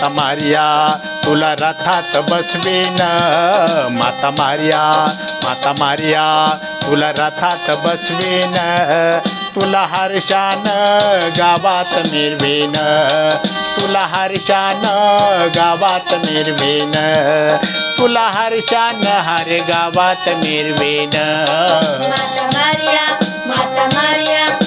माता मारिया तुला रथात बसवीन. माता मारिया माता मारिया तुला रथात बसवीन. तुला हर्षान गावात निर्वीन तुला हर्षान गावात निर्वीन तुला हर्षान हर गावात मिरवीन. माता मारिया माता मारिया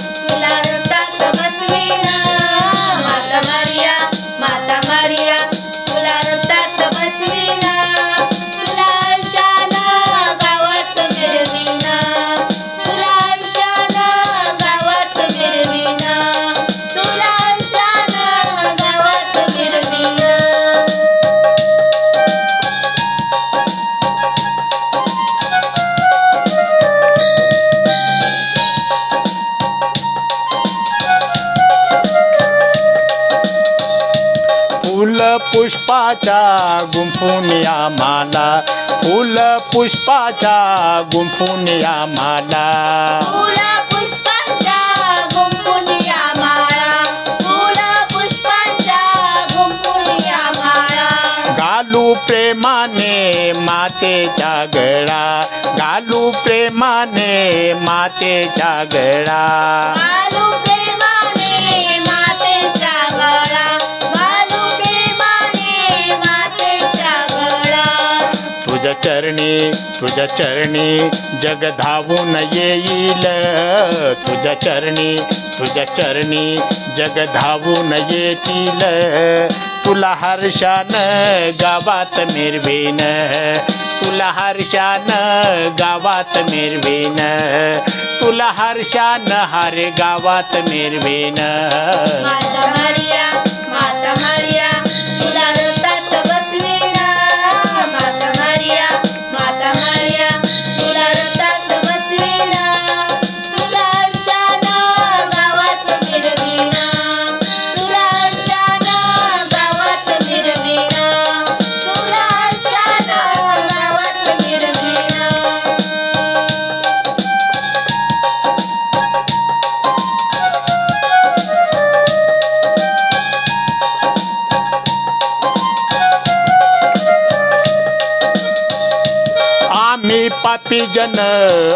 पुष्पाच्या गुंफून या माला फुल पुष्पाच्या गुंफून या माला. फुला पुष्पांच्या गुंफून या माळा फुला पुष्पांच्या गुंफून या माळा घालू प्रेमाने मातेच्या गळा घालू प्रेमाने मातेच्या गळा. तुझ्या चरणी तुझ्या चरणी जग धावून येईल तुझ्या चरणी तुझ्या चरणी जग धावून येतील तुला हर्षान गावात मिरवीन तुला हर्षान गावात मिरवीन तुला हर्षान हर गावात मिरवीन माता मारिया माता मारिया. जन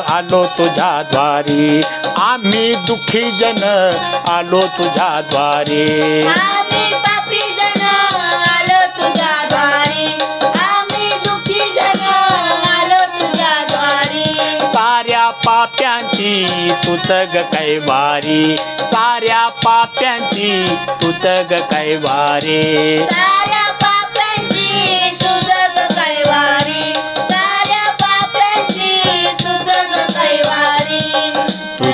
आलो तुझ्या द्वारी. आम्ही दुःखी जन आलो तुझ्या द्वारी. साऱ्या पाप्यांची तुझ ग कैवारी साऱ्या पाप्यांची तुझ ग कैवारी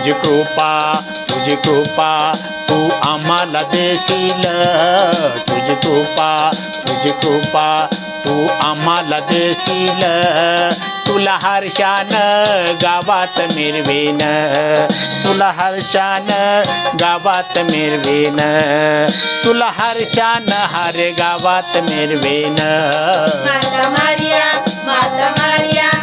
तुझी कृपा तुझी कृपा तू आम्हाला देशील. तुझी कृपा तुझी कृपा तू आम्हाला देशील. तुला हर्षान गावात मिरवेन. तुला हर्षान गावात मिरवेन. तुला हर्षान हर गावात मिरवेन. माता मारिया माता मारिया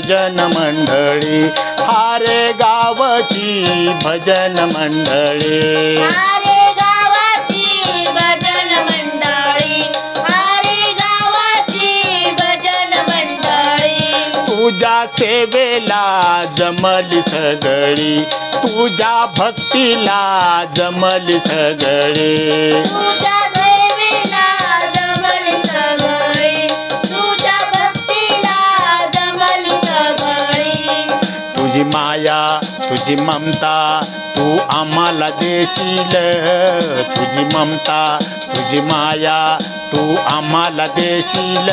भजन मंडळी. हारे गावची भजन मंडळी. आरे गावाची भजन मंडळी. आरे गावाची भजन मंडळी. तुझ्या सेवेला जमली सगळी. तुझ्या भक्तीला जमली सगळी. तुझी माया तुझी ममता तू आम्हाला देशील. तुझी ममता तुझी माया तू आम्हाला देशील.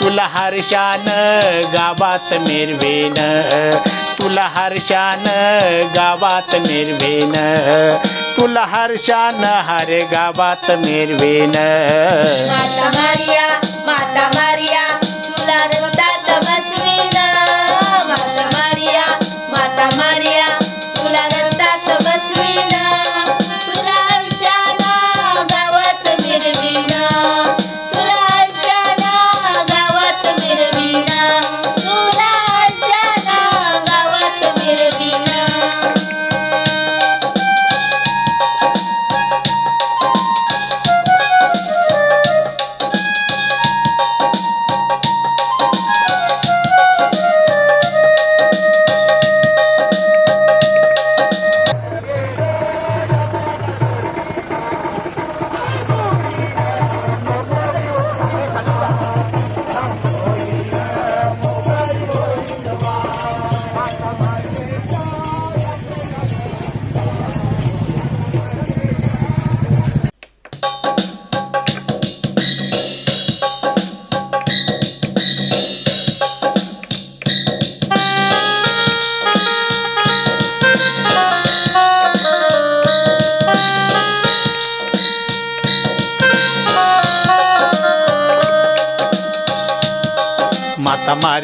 तुला हर्षान गावात मिरवेन. तुला हर्षान गावात मिरवेन. तुला हर्षान हरे गावात मिरवेन. माता मारिया माता मारिया.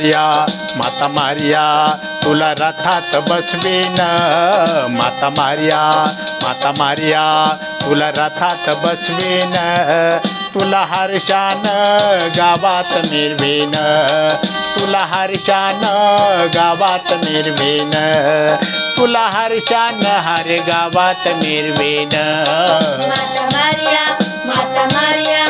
मारिया माता मारिया तुला रथात बसवीन. माता मारिया माता मारिया तुला रथात बसवीन. तुला हर्षान गावात निर्वीन तुला हर्षान गावात निर्वीन तुला हर्षान हर गावात मिरवेन माता मारिया माता मारिया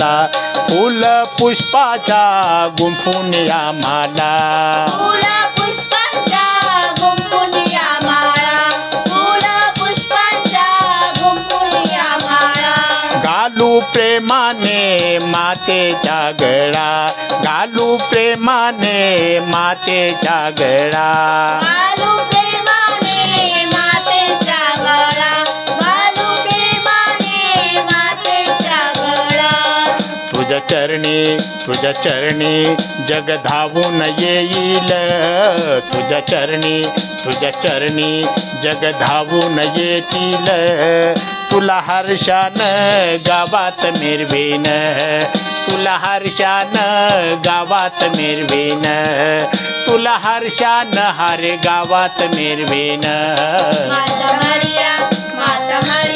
माला फुल पुष्पाच्या गुंफून या माला. घालू प्रेमाने मातेच्या गळा घालू प्रेमाने मातेच्या गळा. तुझ्या चरणी तुझ्या चरणी जग धावून येईल तुझ्या चरणी तुझ्या चरणी जग धावून येतील तुला हर्षान गावात मिरवेन तुला हर्षान गावात मिरवेन तुला हर्षान हारे गावात मिरवेन माता मारिया माता मारिया.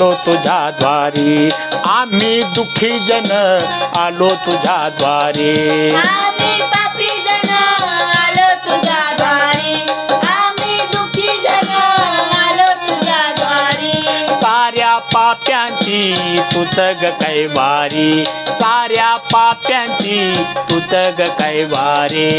आलो तुझ्या द्वारी. आम्ही दुःखी जन आलो तुझ्या द्वारी. आम्ही पापी जन आलो तुझ्या द्वारी. आम्ही दुःखी जन आलो तुझ्या द्वारी. साऱ्या पाप्यांची तुझ ग कैवारी साऱ्या पाप्यांची तुझ ग कैवारी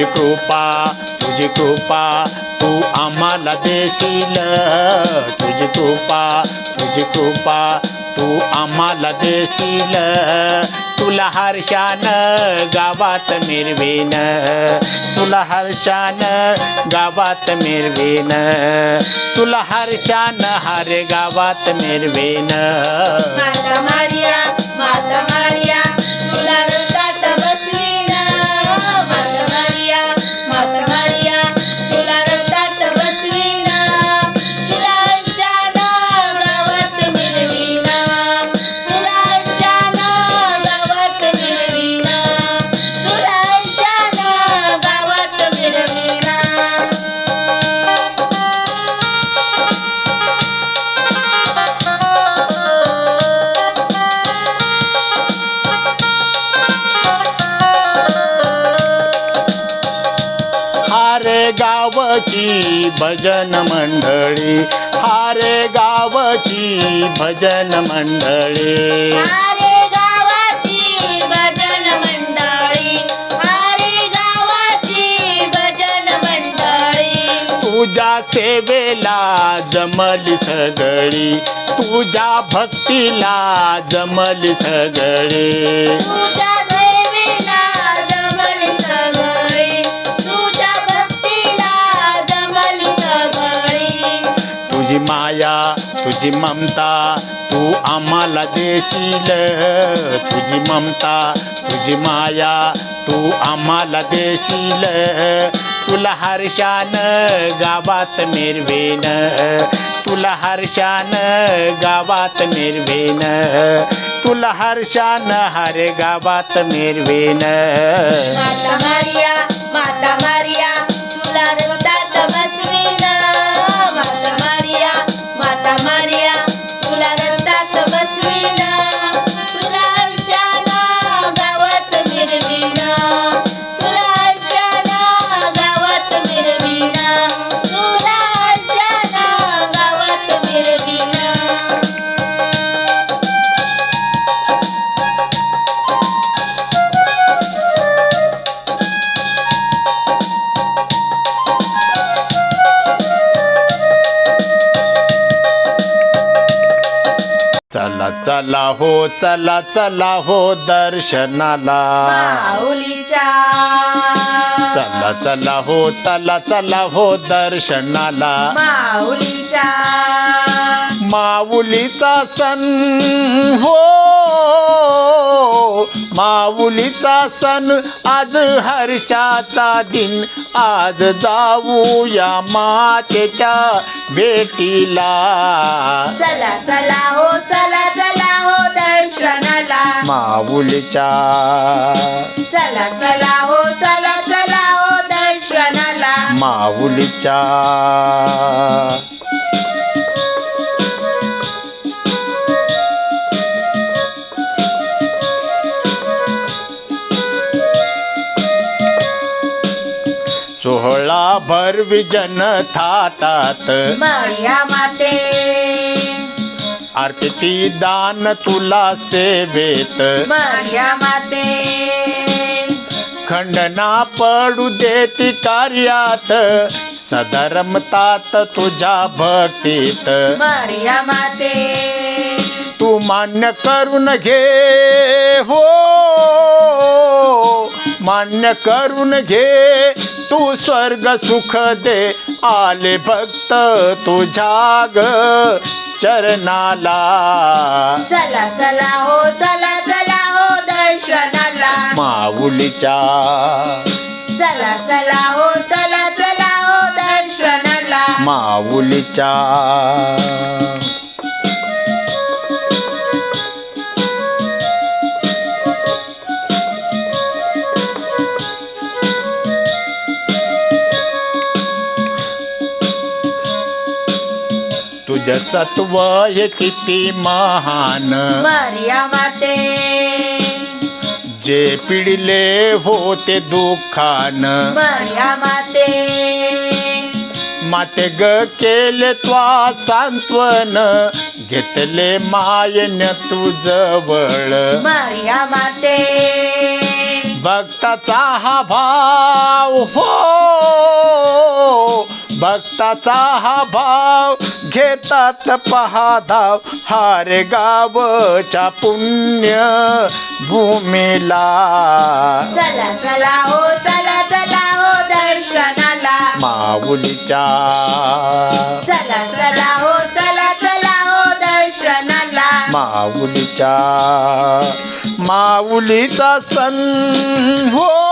तुझी कृपा तुझी कृपा तू आम्हाला देशील. तुझी कृपा तुझी कृपा तू आम्हाला देशील. तुला हर्षान गावात मिरवेन. तुला हर्षान गावात मिरवीन. तुला हर्षान हर गावात मिरवेन. माता मारिया माता मारिया. भजन मंडळी. हारे गावची भजन मंडळी. अरे गावाची भजन मंडळी. अरे गावाची भजन मंडळी. तुझ्या सेवेला जमली सगळी. तुझ्या भक्तीला जमली सगळी. तुझी माया तुझी ममता तू आम्हाला देशील. तुझी ममता तुझी माया तू आम्हाला देशील. तुला हर्षान गावात मिरवेन. तुला हर्षान गावात मिरवेन. तुला हर्षान हरे गावात मिरवेन. माता मारिया माता मारिया. हो चला चला हो दर्शनाला. माऊलीच्या. चला चला हो चला चला हो दर्शनाला. माऊलीच्या. माऊलीचा सण. हो माऊलीचा सण आज हर्षाचा दिन. आज जाऊया मातेच्या भेटीला. चला चला हो चला चला हो दर्शनाला. माऊलीच्या. चला चला हो चला चला हो दर्शनाला. माऊलीच्या. भर विजन थातात मरिया माते. आरती दान तुला सेवेत. मरिया माते. खंडना पडू देती कार्यात. सदा रमतात तुझ्या भक्तीत. मरिया माते. तू मान्य करून घे हो. मान्य करून घे तू स्वर्ग सुख दे आले भक्त तुझ्या ग चरणाला. चला चला हो चला चला हो दर्शनाला. माऊलीच्या चला चला हो चला चला हो दर्शनाला. माऊलीच्या सत्व हे किती महान. मरिया माते जे पिडले होते दुःखान. मरिया माते माते ग केले त्वा सांत्वन. घेतले मायन तू जवळ. मरिया माते भक्ताचा हा भाव हो. भक्ताचा हा भाव घेतात पहाधाव हार गावच्या पुण्य भूमीला. चला चला हो चला चला हो दर्शनाला. माऊलीच्या. चला चला हो चला चला हो दर्शनाला. माऊलीच्या. माऊलीचा सण हो.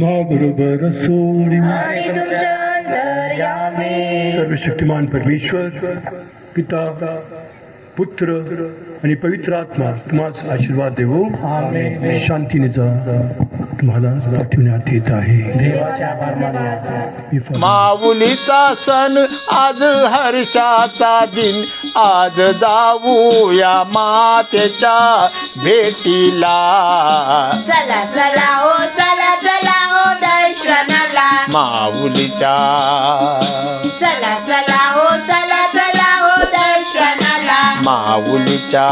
तुम्हा बरोबर सोडी. आणि तुमच्या अंतर्यामी. सर्व शक्तिमान परमेश्वर पिता पुत्र आणि पवित्र आत्मा तुम्हाला आशीर्वाद देवो. शांतीने जा. तुम्हाला पाठवण्यात येत आहे. माऊलीचा सण आज हर्षाचा दिन. आज जाऊया मातेच्या भेटीला. चला चला हो चला माऊलीच्या. चला चला हो चला चला हो दर्शनाला. माऊलीच्या.